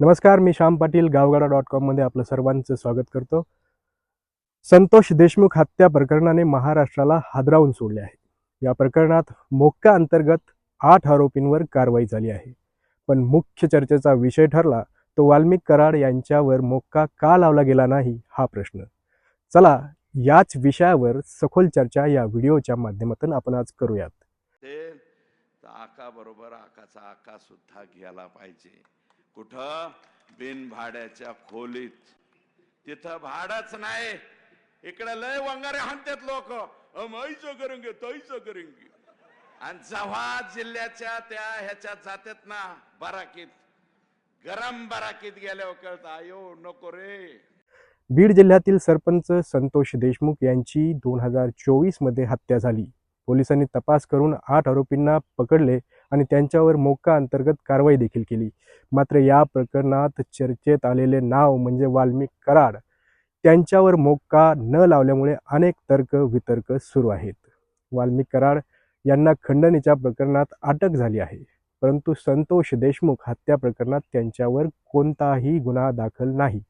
नमस्कार मी श्याम पाटील गावगाडा डॉट कॉममध्ये आपलं सर्वांचं स्वागत करतो. संतोष देशमुख हत्या प्रकरणाने महाराष्ट्राला हादरावून सोडले आहे. या प्रकरणात मोक्का अंतर्गत आठ आरोपींवर कारवाई झाली आहे. पण मुख्य चर्चेचा विषय ठरला तो वाल्मिक कराड यांच्यावर मोक्का का लावला गेला नाही हा प्रश्न. चला याच विषयावर सखोल चर्चा या व्हिडिओच्या माध्यमातून आपण आज करूयात. आका बरोबर आकाचा आका सुद्धा घ्यायला पाहिजे. कुठं? बिन भाड्याच्या खोलीत. तिथं भाडच नाही. इकडे लय वंगारे हाणतात लोक. माईचं करेंगे तैचं करेंगे आणि जेव्हा जिल्ह्याच्या त्या ह्याच्यात जातात ना बराकीत गरम बराकीत गेल्यावर कळत आयो नको रे. बीड जिल्ह्यातील सरपंच संतोष देशमुख यांची दोन हजार चोवीसमध्ये हत्या झाली. पोलिसांनी तपास करून आठ आरोपींना पकडले. आणि त्यांच्यावर मोक्का अंतर्गत कारवाई देखील केली. मात्र या प्रकरणात चर्चेत आलेले नाव म्हणजे वाल्मिक कराड. त्यांच्यावर मोक्का न लावल्यामुळे अनेक तर्क वितर्क सुरू आहेत. वाल्मिक कराड यांना खंडणीच्या प्रकरणात अटक झाली आहे. परंतु संतोष देशमुख हत्या प्रकरणात त्यांच्यावर कोणताही गुन्हा दाखल नाही.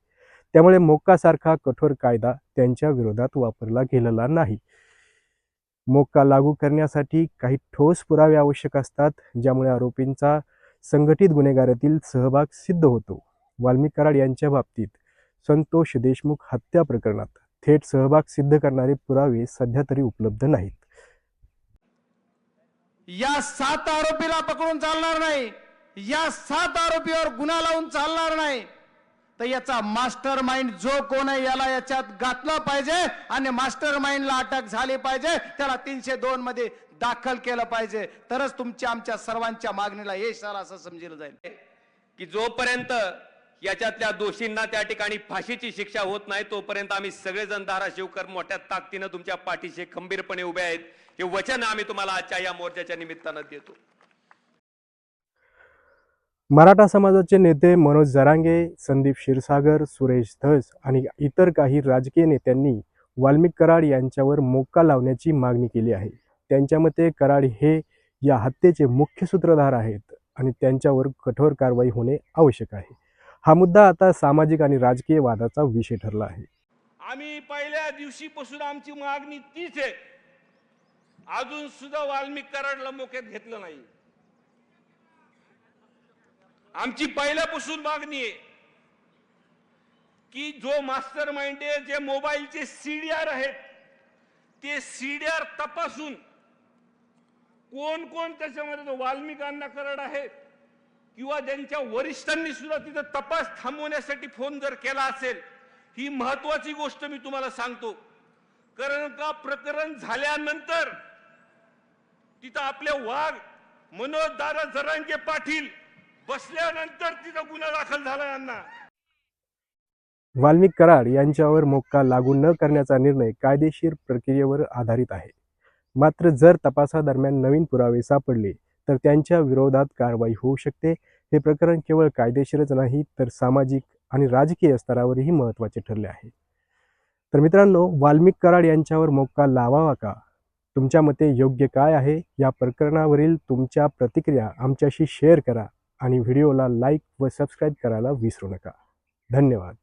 त्यामुळे मोक्कासारखा कठोर कायदा त्यांच्या विरोधात वापरला गेलेला नाही. मोक्का लागू करण्यासाठी काही ठोस पुरावे आवश्यक असतात ज्यामुळे आरोपींचा संघटित गुन्हेगारातील सहभाग सिद्ध होतो. वाल्मिक कराड यांच्या बाबतीत संतोष देशमुख हत्या प्रकरणात थेट सहभाग सिद्ध करणारे पुरावे सध्या तरी उपलब्ध नाहीत. या सात आरोपीला पकडून चालणार नाही. या सात आरोपीवर गुन्हा लावून चालणार नाही. तर याचा मास्टर माइंड जो कोण आहे याला याच्यात घातला पाहिजे आणि मास्टर माइंडला अटक झाली पाहिजे. त्याला तीनशे दोन मध्ये दाखल केलं पाहिजे. तरच तुमच्या आमच्या सर्वांच्या मागणीला यश आलं असं समजलं जाईल. की जोपर्यंत याच्यातल्या दोषींना त्या ठिकाणी फाशीची शिक्षा होत नाही तोपर्यंत आम्ही सगळेजण धाराशिवकर मोठ्या ताकदीनं तुमच्या पाठीशी खंबीरपणे उभे आहेत. हे वचन आम्ही तुम्हाला आजच्या या मोर्चाच्या निमित्तानं देतो. मराठा समाजाचे नेते मनोज जरांगे संदीप क्षीरसागर सुरेश धस आणि इतर काही राजकीय नेत्यांनी वाल्मिक कराड यांच्यावर मोक्का लावण्याची मागणी केली आहे. त्यांच्या मते कराड हे या हत्येचे मुख्य सूत्रधार आहेत आणि त्यांच्यावर कठोर कारवाई होणे आवश्यक आहे. हा मुद्दा आता सामाजिक आणि राजकीय वादाचा विषय ठरला आहे. आम्ही पहिल्या दिवशीपासून आमची मागणी तीच आहे. अजून सुद्धा वाल्मिक कराडला मोक्यात घेतलं नाही. आमची पहिल्यापासून मागणी आहे की जो मास्टर माइंड आहे जे मोबाईलचे सीडीआर आहेत ते सीडीआर तपासून कोण कोण त्याच्यामध्ये तो वाल्मिक अण्णा आहे किंवा ज्यांच्या वरिष्ठांनी सुद्धा तिथं तपास थांबवण्यासाठी फोन जर केला असेल ही महत्वाची गोष्ट मी तुम्हाला सांगतो. कारण का प्रकरण झाल्यानंतर तिथं आपले वाघ मनोज दादा जरांगे पाटील बसल्यानंतर तिथं गुन्हा दाखल झाला यांना. वाल्मिक कराड यांच्यावर मोक्का लागू न करण्याचा निर्णय कायदेशीर प्रक्रियेवर आधारित आहे. मात्र जर तपासादरम्यान नवीन पुरावे सापडले तर त्यांच्या विरोधात कारवाई होऊ शकते. हे प्रकरण केवळ कायदेशीरच नाही तर सामाजिक आणि राजकीय स्तरावरही महत्त्वाचे ठरले आहे. तर मित्रांनो वाल्मिक कराड यांच्यावर मोक्का लावावा का? तुमच्या मते योग्य काय आहे? या प्रकरणावरील तुमच्या प्रतिक्रिया आमच्याशी शेअर करा. आणि व्हिडिओला लाईक व सबस्क्राईब करायला विसरू नका. धन्यवाद.